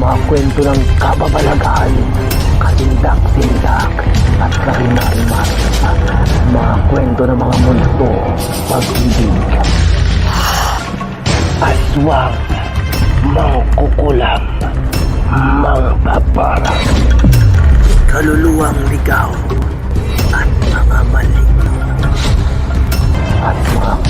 mga kwento ng kababalaghan, katindak-tindak, at karimar-mar. Mga kwento ng mga multo, pag-ibig. Aswang, mangkukulam, mangpaparang, kaluluwang ligaw, at mga maligno. At mga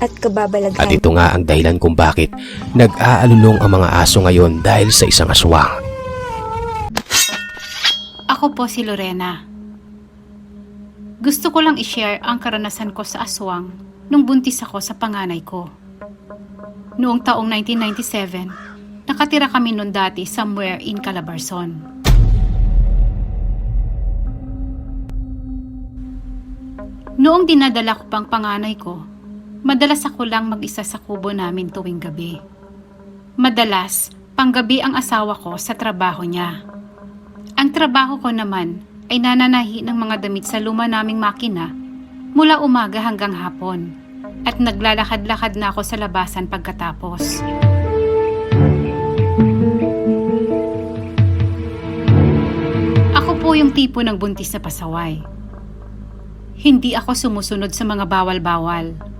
at kababalaghan. At ito nga ang dahilan kung bakit nag-aalulong ang mga aso ngayon dahil sa isang aswang. Ako po si Lorena. Gusto ko lang i-share ang karanasan ko sa aswang nung buntis ako sa panganay ko. Noong taong 1997, nakatira kami noon dati somewhere in Calabarzon. Noong dinadala ko pang panganay ko, madalas ako lang mag-isa sa kubo namin tuwing gabi. Madalas, panggabi ang asawa ko sa trabaho niya. Ang trabaho ko naman ay nananahi ng mga damit sa luma naming makina mula umaga hanggang hapon at naglalakad-lakad na ako sa labasan pagkatapos. Ako po yung tipo ng buntis na pasaway. Hindi ako sumusunod sa mga bawal-bawal.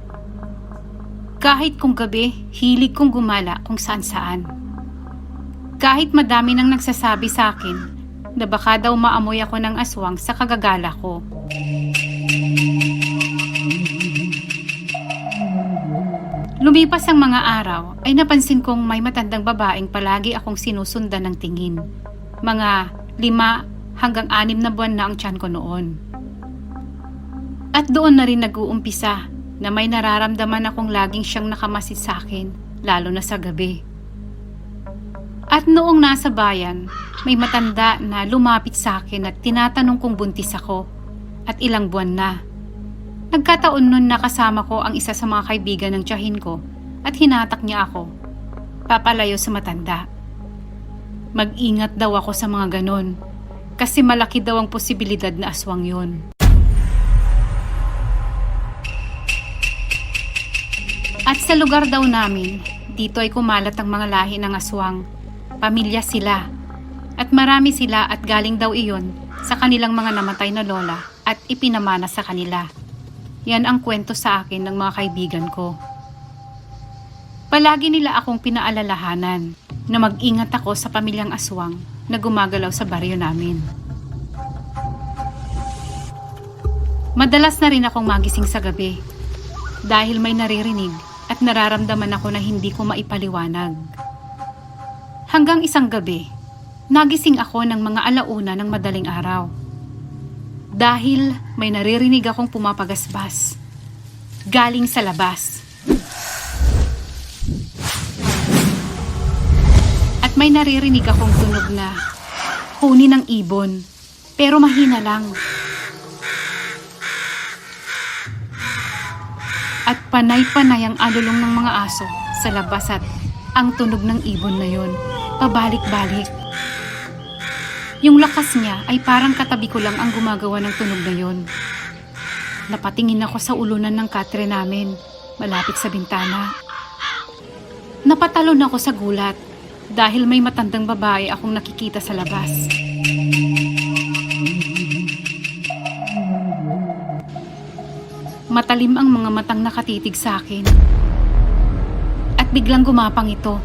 Kahit kung gabi, hilig kong gumala kung saan-saan. Kahit madami nang nagsasabi sa akin na baka daw maamoy ako ng aswang sa kagagala ko. Lumipas ang mga araw ay napansin kong may matandang babaeng palagi akong sinusundan ng tingin. Mga lima hanggang anim na buwan na ang tiyan ko noon. At doon na rin nag-uumpisa na may nararamdaman akong laging siyang nakamasid sa akin, lalo na sa gabi. At noong nasa bayan, may matanda na lumapit sa akin at tinatanong kung buntis ako at ilang buwan na. Nagkataon nun nakasama ko ang isa sa mga kaibigan ng tiyahin ko at hinatak niya ako. Papalayo sa matanda. Mag-ingat daw ako sa mga ganon kasi malaki daw ang posibilidad na aswang yun. At sa lugar daw namin, dito ay kumalat ang mga lahi ng aswang. Pamilya sila. At marami sila at galing daw iyon sa kanilang mga namatay na lola at ipinamana sa kanila. Yan ang kwento sa akin ng mga kaibigan ko. Palagi nila akong pinaalalahanan na mag-ingat ako sa pamilyang aswang na gumagalaw sa baryo namin. Madalas na rin akong magising sa gabi dahil may naririnig at nararamdaman ako na hindi ko maipaliwanag. Hanggang isang gabi, nagising ako ng mga alauna ng madaling araw. Dahil may naririnig akong pumapagasbas. Galing sa labas. At may naririnig akong tunog na huni ng ibon. Pero mahina lang. At panay-panay ang alulong ng mga aso sa labas at ang tunog ng ibon na yon pabalik-balik. Yung lakas niya ay parang katabi ko lang ang gumagawa ng tunog na yon. Napatingin ako sa ulunan ng katre namin, malapit sa bintana. Napatalon ako sa gulat dahil may matandang babae akong nakikita sa labas. Matalim ang mga matang nakatitig sa akin. At biglang gumapang ito.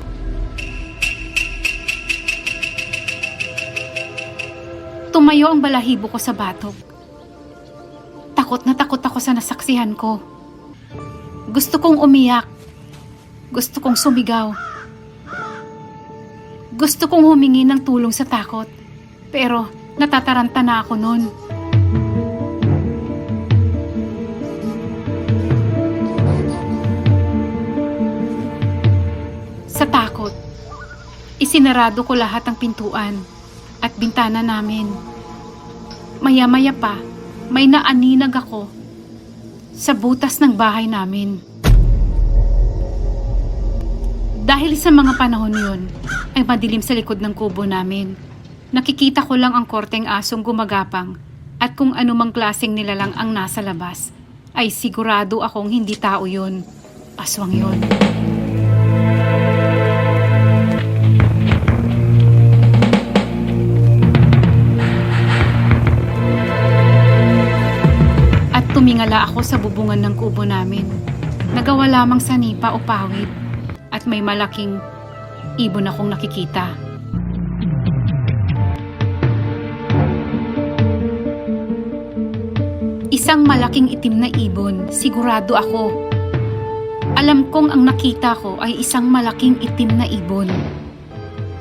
Tumayo ang balahibo ko sa batok. Takot na takot ako sa nasaksihan ko. Gusto kong umiyak. Gusto kong sumigaw. Gusto kong humingi ng tulong sa takot. Pero natataranta na ako noon. Isinarado ko lahat ng pintuan at bintana namin. Maya-maya pa, may naaninag ako sa butas ng bahay namin. Dahil sa mga panahon yun, ay madilim sa likod ng kubo namin. Nakikita ko lang ang korteng asong gumagapang at kung anumang klaseng nilalang ang nasa labas, ay sigurado akong hindi tao yun. Aswang yun. Tumingala ako sa bubungan ng kubo namin. Nagawa lamang sa nipa o pawid at may malaking ibon akong nakikita. Isang malaking itim na ibon, sigurado ako. Alam kong ang nakita ko ay isang malaking itim na ibon.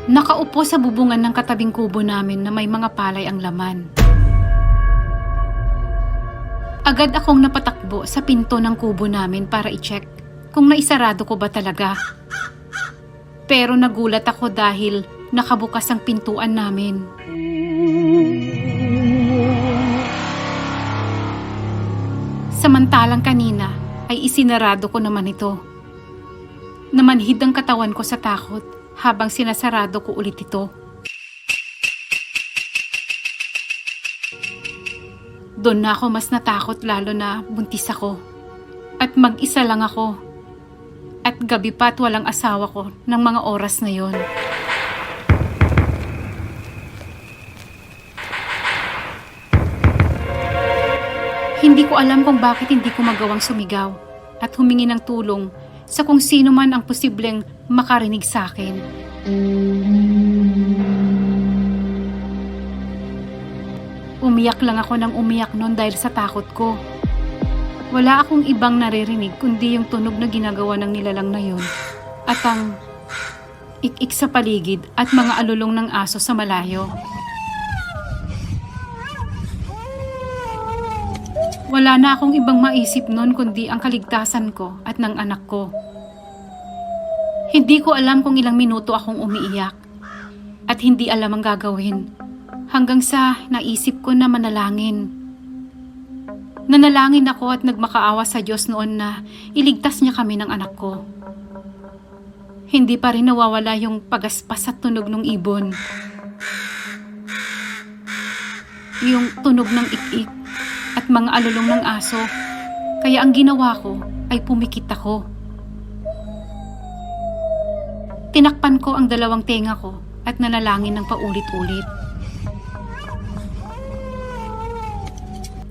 Nakaupo sa bubungan ng katabing kubo namin na may mga palay ang laman. Agad akong napatakbo sa pinto ng kubo namin para i-check kung naisarado ko ba talaga. Pero nagulat ako dahil nakabukas ang pintuan namin. Samantalang kanina ay isinarado ko naman ito. Namanhid ang katawan ko sa takot habang sinasarado ko ulit ito. Doon na ako mas natakot lalo na buntis ako. At mag-isa lang ako. At gabi pa at walang asawa ko ng mga oras na yon. Hindi ko alam kung bakit hindi ko magawang sumigaw at humingi ng tulong sa kung sino man ang posibleng makarinig sa akin. Umiyak lang ako ng umiyak noon dahil sa takot ko. Wala akong ibang naririnig kundi yung tunog na ginagawa ng nilalang na yun at ang ik-ik sa paligid at mga alulong ng aso sa malayo. Wala na akong ibang maisip noon kundi ang kaligtasan ko at ng anak ko. Hindi ko alam kung ilang minuto akong umiiyak at hindi alam ang gagawin hanggang sa naisip ko na manalangin. Nanalangin ako at nagmakaawa sa Diyos noon na iligtas niya kami ng anak ko. Hindi pa rin nawawala yung pagaspas at tunog ng ibon. Yung tunog ng ik-ik at mga alulong ng aso. Kaya ang ginawa ko ay pumikit ako. Tinakpan ko ang dalawang tenga ko at nanalangin ng paulit-ulit.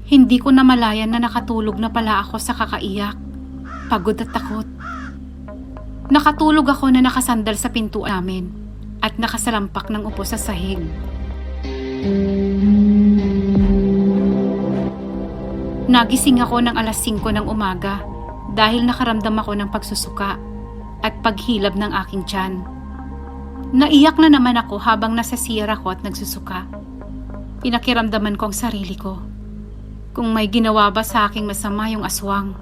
Hindi ko namalayan na nakatulog na pala ako sa kakaiyak, pagod at takot. Nakatulog ako na nakasandal sa pinto namin at nakasalampak ng upo sa sahig. Nagising ako ng alas 5 ng umaga dahil nakaramdam ako ng pagsusuka at paghilab ng aking tiyan. Naiyak na naman ako habang nasa siyara ko at nagsusuka. Pinakiramdaman ko ang sarili ko. Kung may ginawa ba sa aking masama yung aswang.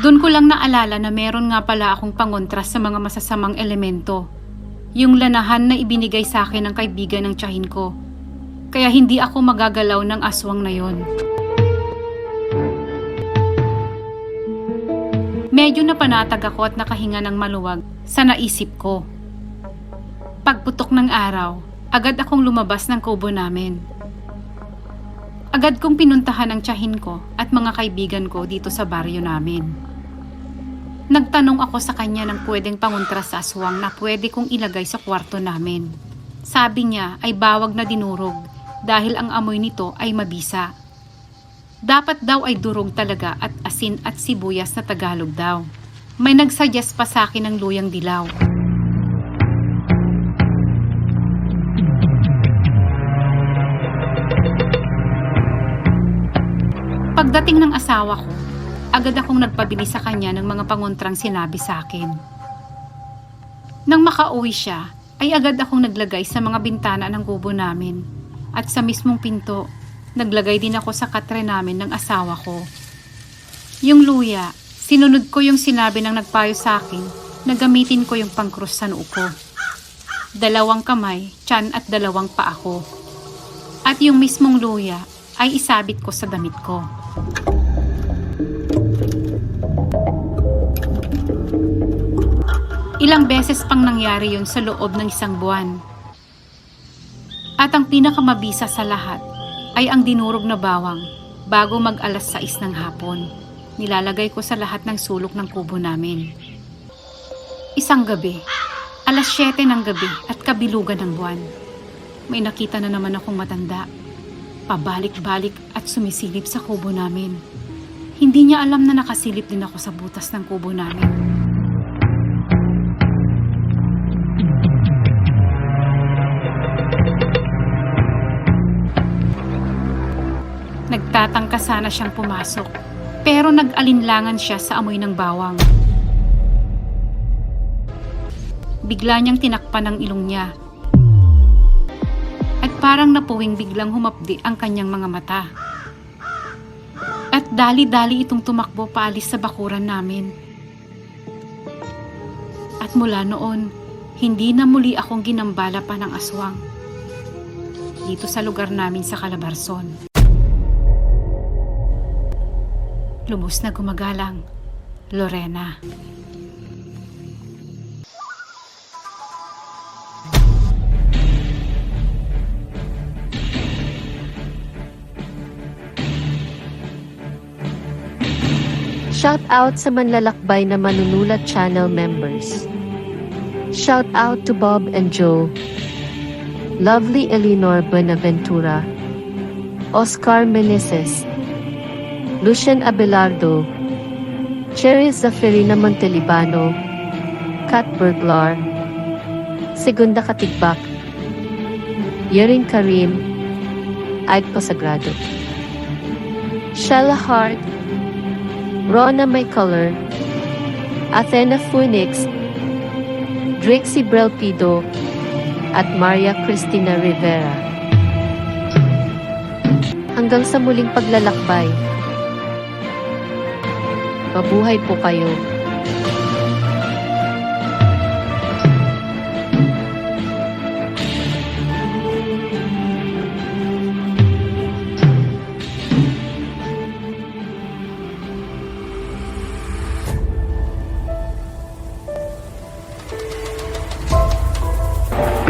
Doon ko lang naalala na meron nga pala akong pangontra sa mga masasamang elemento. Yung lanahan na ibinigay sa akin ng kaibigan ng tiyahin ko. Kaya hindi ako magagalaw ng aswang na yon. Medyo napanatag ako at nakahinga ng maluwag sa naisip ko. Pagputok ng araw, agad akong lumabas ng kubo namin. Agad kong pinuntahan ang tiyahin ko at mga kaibigan ko dito sa baryo namin. Nagtanong ako sa kanya ng pwedeng pangontra sa aswang na pwede kong ilagay sa kwarto namin. Sabi niya ay bawag na dinurog dahil ang amoy nito ay mabisa. Dapat daw ay durog talaga at asin at sibuyas na Tagalog daw. May nagsuggest pa sa akin ng luyang dilaw. Pagdating ng asawa ko, agad akong nagpabili sa kanya ng mga pangontrang sinabi sa akin. Nang makauwi siya, ay agad akong naglagay sa mga bintana ng kubo namin at sa mismong pinto Naglagay din ako sa katre namin ng asawa ko. Yung luya, sinunod ko yung sinabi ng nagpayo sa akin na gamitin ko yung pangkrus sa noo ko. dalawang kamay, tiyan at dalawang paa ko. At yung mismong luya ay isabit ko sa damit ko. Ilang beses pang nangyari yun sa loob ng isang buwan. At ang pinakamabisa sa lahat ay ang dinurog na bawang bago mag alas 6 ng hapon. Nilalagay ko sa lahat ng sulok ng kubo namin. Isang gabi, alas 7 ng gabi at kabilugan ng buwan. May nakita na naman akong matanda. Pabalik-balik at sumisilip sa kubo namin. Hindi niya alam na nakasilip din ako sa butas ng kubo namin. Nagtatangka sana siyang pumasok, pero nag-alinlangan siya sa amoy ng bawang. Bigla niyang tinakpan ang ilong niya. Parang napuwing biglang humapdi ang kanyang mga mata. At dali-dali itong tumakbo paalis sa bakuran namin. At mula noon, hindi na muli akong ginambala pa ng aswang. Dito sa lugar namin sa Calabarzon. Lubos na gumagalang, Lorena. Shout out sa manlalakbay na manunulat channel members. Shout out to Bob and Joe. Lovely Eleanor Buenaventura. Oscar Meneses. Lucian Abelardo. Cherry Zaferina Montelibano. Kat Burglar. Segunda Katigbak. Yerin Karim. Aigpo Sagrado. Shella Hart. Rona My Color, Athena Phoenix, Drixie Brelpido, at Maria Cristina Rivera. Hanggang sa muling paglalakbay. Mabuhay po kayo.